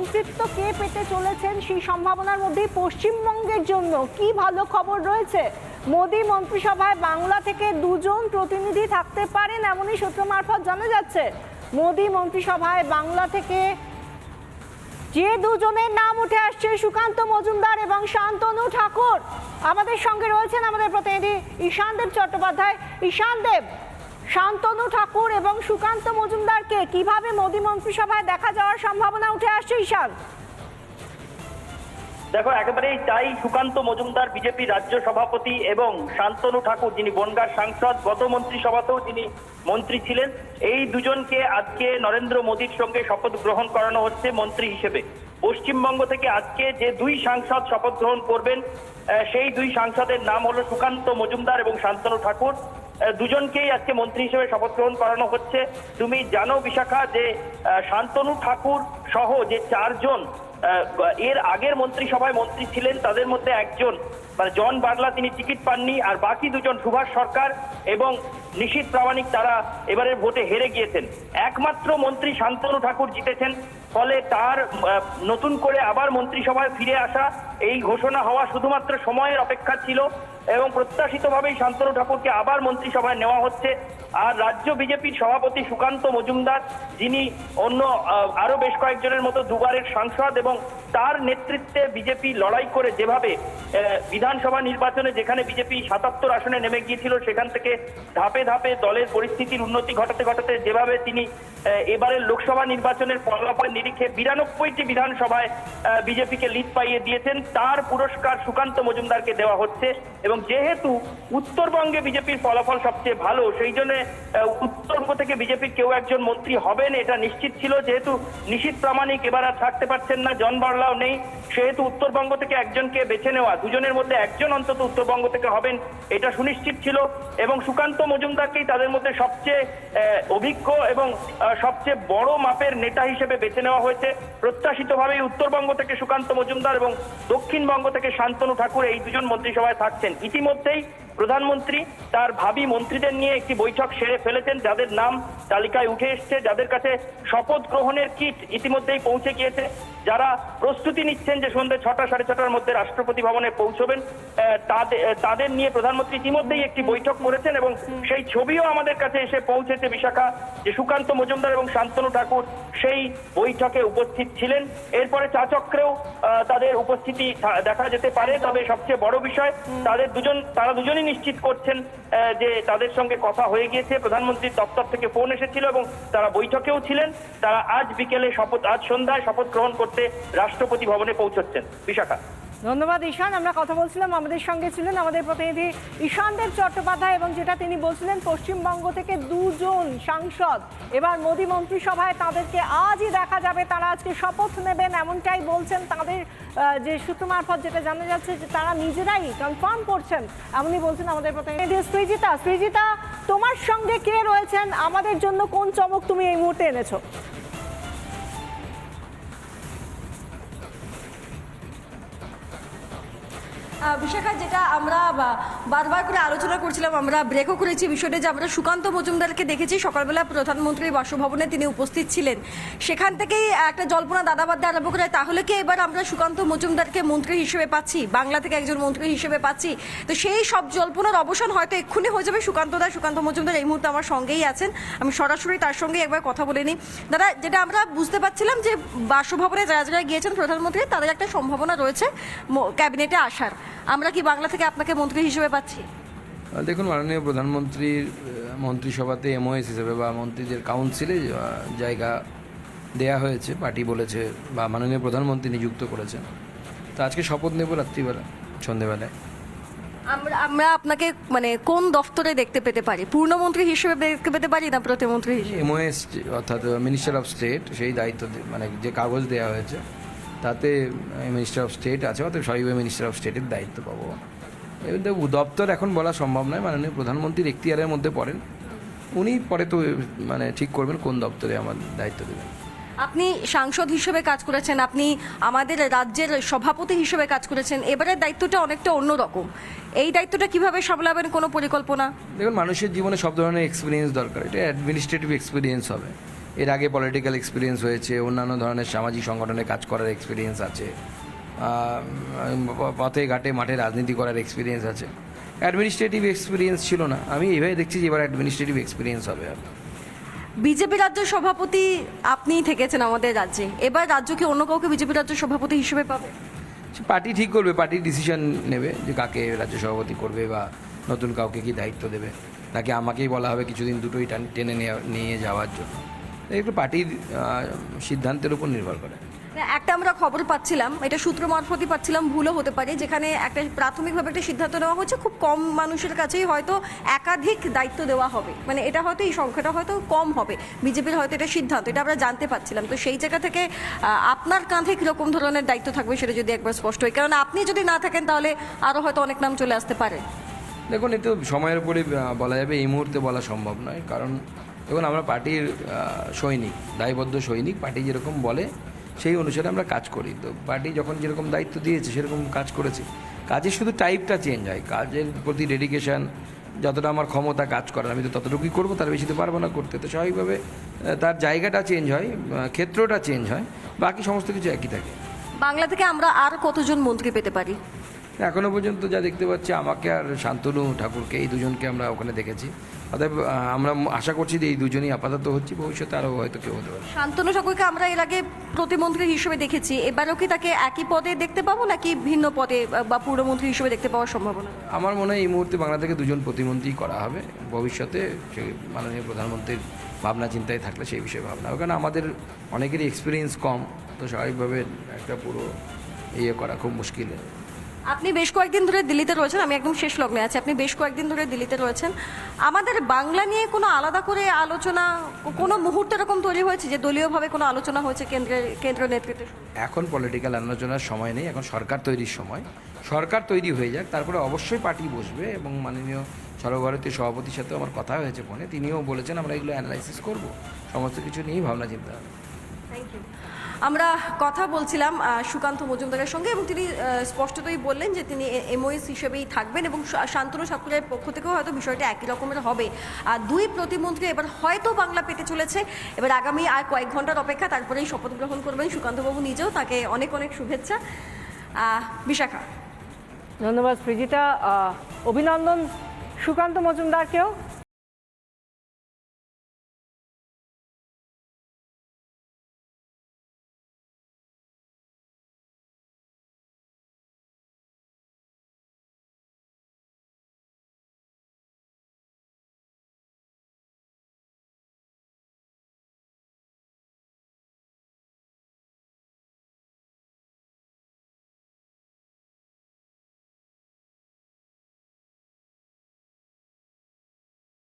মন্ত্রিত্ব কে পেতে চলেছেন সেই সম্ভাবনার মধ্যেই পশ্চিমবঙ্গের জন্য কি ভালো খবর রয়েছে? মোদী মন্ত্রিসভায় বাংলা থেকে দুজন প্রতিনিধি থাকতে পারেন এমনই সূত্র মারফত জানা যাচ্ছে। মোদী মন্ত্রিসভায় বাংলা থেকে যে দুজনের নাম উঠে আসছে, সুকান্ত মজুমদার এবং শান্তনু ঠাকুর। আমাদের সঙ্গে রয়েছেন আমাদের প্রতিনিধি ঈশান দেব চট্টোপাধ্যায়। ঈশান দেব শান্তনু ঠাকুর এবং সুকান্ত মজুমদারকে কীভাবে মোদী মন্ত্রিসভায় দেখা যাওয়ার সম্ভাবনা উঠে আসছে, ঈশান? দেখো, একেবারেই তাই সুকান্ত মজুমদার বিজেপি রাজ্য সভাপতি এবং শান্তনু ঠাকুর, যিনি বনগার সাংসদ, গত মন্ত্রিসভাতেও তিনি মন্ত্রী ছিলেন। এই দুজনকে আজকে নরেন্দ্র মোদীর সঙ্গে শপথ গ্রহণ করানো হচ্ছে মন্ত্রী হিসেবে। পশ্চিমবঙ্গ থেকে আজকে যে দুই সাংসদ শপথ গ্রহণ করবেন সেই দুই সাংসদের নাম হলো সুকান্ত মজুমদার এবং শান্তনু ঠাকুর। দুজনকেই আজকে মন্ত্রী হিসেবে শপথ গ্রহণ করানো হচ্ছে। তুমি জানো বিশাখা যে শান্তনু ঠাকুর সহ যে চারজন এর আগের মন্ত্রিসভায় মন্ত্রী ছিলেন, তাদের মধ্যে একজন মানে জন বার্লা তিনি টিকিট পাননি, আর বাকি দুজন সুভাষ সরকার এবং নিশীত প্রামাণিক তারা এবারের ভোটে হেরে গিয়েছেন। একমাত্র মন্ত্রী শান্তনু ঠাকুর জিতেছেন ফলে তার নতুন করে আবার মন্ত্রিসভায় ফিরে আসা এই ঘোষণা হওয়া শুধুমাত্র সময়ের অপেক্ষা ছিল এবং প্রত্যাশিতভাবেই শান্তনু ঠাকুরকে আবার মন্ত্রিসভায় নেওয়া হচ্ছে। আর রাজ্য বিজেপির সভাপতি সুকান্ত মজুমদার, যিনি অন্য আরও বেশ কয়েকজনের মতো দুবারের সাংসদ এবং তার নেতৃত্বে বিজেপি লড়াই করে যেভাবে বিধানসভা নির্বাচনে যেখানে বিজেপি সাতাত্তর আসনে নেমে গিয়েছিল, সেখান থেকে ধাপে ধাপে দলের পরিস্থিতির উন্নতি ঘটাতে ঘটাতে যেভাবে তিনি এবারের লোকসভা নির্বাচনের ফলাফলের নিরিখে বিরানব্বইটি বিধানসভায় বিজেপিকে লিড পাইয়ে দিয়েছেন। তার পুরস্কার সুকান্ত মজুমদারকে দেওয়া হচ্ছে এবং যেহেতু উত্তরবঙ্গে বিজেপির ফলাফল সবচেয়ে ভালো, সেই জন্য উত্তরবঙ্গ থেকে বিজেপির কেউ একজন মন্ত্রী হবেন এটা নিশ্চিত ছিল। যেহেতু নিশীত প্রামাণিক এবার আর থাকতে পারছেন না, জন বার্লাও নেই। সেহেতু উত্তরবঙ্গ থেকে একজনকে বেছে নেওয়া, দুজনের মধ্যে একজন অন্তত উত্তরবঙ্গ থেকে হবেন, এটা সুনিশ্চিত ছিল। এবং সুকান্ত মজুমদারকেই তাদের মধ্যে সবচেয়ে অভিজ্ঞ এবং সবচেয়ে বড় মাপের নেতা হিসেবে বেছে নেওয়া হয়েছে। প্রত্যাশিতভাবেই উত্তরবঙ্গ থেকে সুকান্ত মজুমদার এবং দক্ষিণবঙ্গ থেকে শান্তনু ঠাকুর এই দুজন মন্ত্রিসভায় থাকছেন। ইতিমধ্যেই প্রধানমন্ত্রী তার ভাবি মন্ত্রীদের নিয়ে একটি বৈঠক সেরে ফেলেছেন, যাদের নাম তালিকায় উঠে এসছে, যাদের কাছে শপথ গ্রহণের কিট ইতিমধ্যেই পৌঁছে গিয়েছে। যারা প্রস্তুতি নিচ্ছেন যে সন্ধ্যে ছটা, সাড়ে ছটার মধ্যে রাষ্ট্রপতি ভবনে পৌঁছবেন তাদের নিয়ে প্রধানমন্ত্রী ইতিমধ্যেই একটি বৈঠক করেছেন এবং সেই ছবিও আমাদের কাছে এসে পৌঁছেছে। বিশাখা যে সুকান্ত মজুমদার এবং শান্তনু ঠাকুর সেই বৈঠকে উপস্থিত ছিলেন। এরপরে চাচক্রেও তাদের উপস্থিতি দেখা যেতে পারে। তবে সবচেয়ে বড় বিষয়, তাদের দুজন, তারা দুজনই নিশ্চিত করছেন যে তাদের সঙ্গে কথা হয়ে গিয়েছে। প্রধানমন্ত্রীর দপ্তর থেকে ফোন এসেছিল এবং তারা বৈঠকেও ছিলেন। তারা আজ বিকেলে শপথ, আজ সন্ধ্যায় শপথ গ্রহণ করতে রাষ্ট্রপতি ভবনে পৌঁছচ্ছেন। বিশাখা। ধন্যবাদ, ঈশান। আমরা কথা বলছিলাম, আমাদের সঙ্গে ছিলেন আমাদের প্রতিনিধি ঈশান দেব চট্টোপাধ্যায় এবং যেটা তিনি বলছিলেন, পশ্চিমবঙ্গ থেকে দুজন সাংসদ। এবার মোদী মন্ত্রিসভায় তাদেরকে আজই দেখা যাবে, তারা আজকে শপথ নেবেন, এমনটাই বলছেন তাদের যে সূত্র মারফত যেটা জানা যাচ্ছে যে তারা নিজেরাই কনফার্ম করছেন, এমনই বলছেন আমাদের প্রতিনিধি সৃজিতা। সৃজিতা, তোমার সঙ্গে কে রয়েছেন? আমাদের জন্য কোন চমক তুমি এই মুহূর্তে এনেছো? বিশাখা, যেটা আমরা বারবার করে আলোচনা করছিলাম, আমরা ব্রেকও করেছি বিষয়টা যে আমরা সুকান্ত মজুমদারকে দেখেছি। সকালবেলা প্রধানমন্ত্রীর বাসভবনে তিনি উপস্থিত ছিলেন। সেখান থেকেই একটা জল্পনা দাদাবাদ্যা আরম্ভ করে তাহলে কি এবার আমরা সুকান্ত মজুমদারকে মন্ত্রী হিসেবে পাচ্ছি? বাংলা থেকে একজন মন্ত্রী হিসেবে পাচ্ছি? তো সেই সব জল্পনার অবসান হয়তো এক্ষুনি হয়ে যাবে। সুকান্ত দা, সুকান্ত মজুমদার এই মুহূর্তে আমার সঙ্গেই আছেন। আমি সরাসরি তার সঙ্গে একবার কথা বলে নিই। দাদা, যেটা আমরা বুঝতে পারছিলাম যে বাসভবনে যারা যারা গিয়েছেন প্রধানমন্ত্রী, তাদের একটা সম্ভাবনা রয়েছে ক্যাবিনেটে আসার। আমরা কি বাংলা থেকে আপনাকে মন্ত্রী হিসেবে পাচ্ছি? দেখুন মাননীয় প্রধানমন্ত্রীর মন্ত্রিসভাতে এমওএস হিসেবে বা মন্ত্রীদের কাউন্সিলে জায়গা দেয়া হয়েছে পার্টি বলেছে বা মাননীয় প্রধানমন্ত্রী নিযুক্ত করেছেন। তো আজকে শপথ নেব রাত্রিবেলা সন্ধেবেলায়। আমরা আমরা আপনাকে মানে কোন দফতরে দেখতে পেতে পারি? পূর্ণমন্ত্রী হিসেবে দেখতে পেতে পারি না প্রতিমন্ত্রী হিসেবে? এমওএস অর্থাৎ মিনিস্টার অফ স্টেট সেই দায়িত্ব মানে যে কাগজ দেওয়া হয়েছে তাতে মিনিস্টার অফ স্টেট আছে অর্থাৎ সবাই মিনিস্টার অফ স্টেটের দায়িত্ব পাবো। দপ্তর এখন বলা সম্ভব নয় মাননীয় প্রধানমন্ত্রীর এখতিয়ারের মধ্যে পড়েন। উনি পরে তো মানে ঠিক করবেন কোন দপ্তরে আমার দায়িত্ব দেবেন। আপনি সাংসদ হিসেবে কাজ করেছেন আপনি আমাদের রাজ্যের সভাপতি হিসেবে কাজ করেছেন এবারের দায়িত্বটা অনেকটা অন্যরকম। এই দায়িত্বটা কীভাবে সামলাবেন কোনো পরিকল্পনা? দেখুন মানুষের জীবনে সব ধরনের এক্সপিরিয়েন্স দরকার এটা অ্যাডমিনিস্ট্রেটিভ এক্সপিরিয়েন্স হবে। এর আগে পলিটিক্যাল এক্সপিরিয়েন্স হয়েছে অন্যান্য ধরনের সামাজিক সংগঠনে কাজ করার এক্সপিরিয়েন্স আছে পথে ঘাটে মাঠে রাজনীতি করার এক্সপিরিয়েন্স আছে। অ্যাডমিনিস্ট্রেটিভ এক্সপিরিয়েন্স ছিল না। আমি এইভাবে দেখছি যে এবার অ্যাডমিনিস্ট্রেটিভ এক্সপিরিয়েন্স হবে আর বিজেপি রাজ্য সভাপতি আপনিই থেকেছেন আমাদের রাজ্যে। এবার রাজ্য কি অন্য কাউকে বিজেপি রাজ্য সভাপতি হিসেবে পাবে? পার্টি ঠিক করবে পার্টি ডিসিশন নেবে যে কাকে রাজ্য সভাপতি করবে বা নতুন কাউকে কি দায়িত্ব দেবে। তাকে আমাকেই বলা হবে কিছুদিন দুটোই টান- টেনে নেওয়া- নিয়ে যাওয়ার জন্য। একটু পার্টির সিদ্ধান্তের উপর নির্ভর করে। একটা আমরা খবর পাচ্ছিলাম এটা সূত্র মারফতই পাচ্ছিলাম ভুলও হতে পারে যেখানে একটা প্রাথমিকভাবে একটা সিদ্ধান্ত নেওয়া হচ্ছে খুব কম মানুষের কাছেই হয়তো একাধিক দায়িত্ব দেওয়া হবে। মানে এটা হয়তো এই সংখ্যাটা হয়তো কম হবে বিজেপির হয়তো এটা সিদ্ধান্ত এটা আমরা জানতে পাচ্ছিলাম। তো সেই জায়গা থেকে আপনার কাঁধে কীরকম ধরনের দায়িত্ব থাকবে সেটা যদি একবার স্পষ্ট হয়? কারণ আপনি যদি না থাকেন তাহলে আরও হয়তো অনেক নাম চলে আসতে পারে। দেখুন এ তো সময়ের উপরে বলা যাবে এই মুহূর্তে বলা সম্ভব নয়। কারণ দেখুন আমরা পার্টির সৈনিক, দায়বদ্ধ সৈনিক, পার্টি যেরকম বলে সেই অনুসারে আমরা কাজ করি। তো পার্টি যখন যেরকম দায়িত্ব দিয়েছে, সেরকম কাজ করেছি। কাজের শুধু টাইপটা চেঞ্জ হয়। কাজের প্রতি ডেডিকেশন যতটা আমার ক্ষমতা কাজ করার আমি তো ততটুকুই করব, তার বেশি তো পারব না করতে। তো স্বাভাবিকভাবে তার জায়গাটা চেঞ্জ হয় ক্ষেত্রটা চেঞ্জ হয়, বাকি সমস্ত কিছু একই থাকে। বাংলা থেকে আমরা আর কতজন মন্ত্রী পেতে পারি? এখনও পর্যন্ত যা দেখতে পাচ্ছি আমাকে আর শান্তনু ঠাকুরকে এই দুজনকে আমরা ওখানে দেখেছি। অতএব আমরা আশা করছি যে এই দুজনই আপাতত হচ্ছে ভবিষ্যতে আরও হয়তো কেউ হতে পারে। শান্তনু ঠাকুরকে আমরা এর আগে প্রতিমন্ত্রী হিসেবে দেখেছি। এবারও কি তাকে একই পদে দেখতে পাবো নাকি ভিন্ন পদে বা পুরমন্ত্রী হিসেবে দেখতে পাওয়ার সম্ভাবনা? আমার মনে হয় এই মুহূর্তে বাংলা থেকে দুজন প্রতিমন্ত্রী করা হবে। ভবিষ্যতে সে মাননীয় প্রধানমন্ত্রীর ভাবনা চিন্তায় থাকলে সেই বিষয়ে ভাবনা কারণ আমাদের অনেকেরই এক্সপিরিয়েন্স কম তো স্বাভাবিকভাবে একটা পুরো ইয়ে করা খুব মুশকিল। আপনি বেশ কয়েকদিন ধরে দিল্লিতে রয়েছেন আমি একদম শেষ লগ্নে আছি আপনি বেশ কয়েকদিন ধরে দিল্লিতে রয়েছেন। আমাদের বাংলা নিয়ে কোনো আলাদা করে আলোচনা কোনো মুহূর্ত এরকম তৈরি হয়েছে যে দলীয়ভাবে কোনো আলোচনা হয়েছে কেন্দ্রের কেন্দ্র নেতৃত্বে এখন পলিটিক্যাল আলোচনার সময় নেই এখন সরকার তৈরির সময়। সরকার তৈরি হয়ে যাক তারপরে অবশ্যই পার্টি বসবে এবং মাননীয় সর্বভারতীয় সভাপতির সাথেও আমার কথা হয়েছে ফোনে তিনিও বলেছেন আমরা এগুলো অ্যানালাইসিস করব। সমস্ত কিছু নিয়েই ভাবনা চিন্তা হবে। থ্যাংক ইউ আমরা কথা বলছিলাম সুকান্ত মজুমদারের সঙ্গে এবং তিনি স্পষ্টতই বললেন যে তিনি এমওএস হিসেবেই থাকবেন এবং শান্তনু ঠাকুরের পক্ষ থেকেও হয়তো বিষয়টা একই রকমের হবে। আর দুই প্রতিমন্ত্রী এবার হয়তো বাংলা পেতে চলেছে। এবার আগামী আর কয়েক ঘণ্টার অপেক্ষা, তারপরেই শপথ গ্রহণ করবেন সুকান্তবাবু নিজেও। তাকে অনেক অনেক শুভেচ্ছা। বিশাখা। ধন্যবাদ, সৃজিতা। অভিনন্দন সুকান্ত মজুমদারকেও।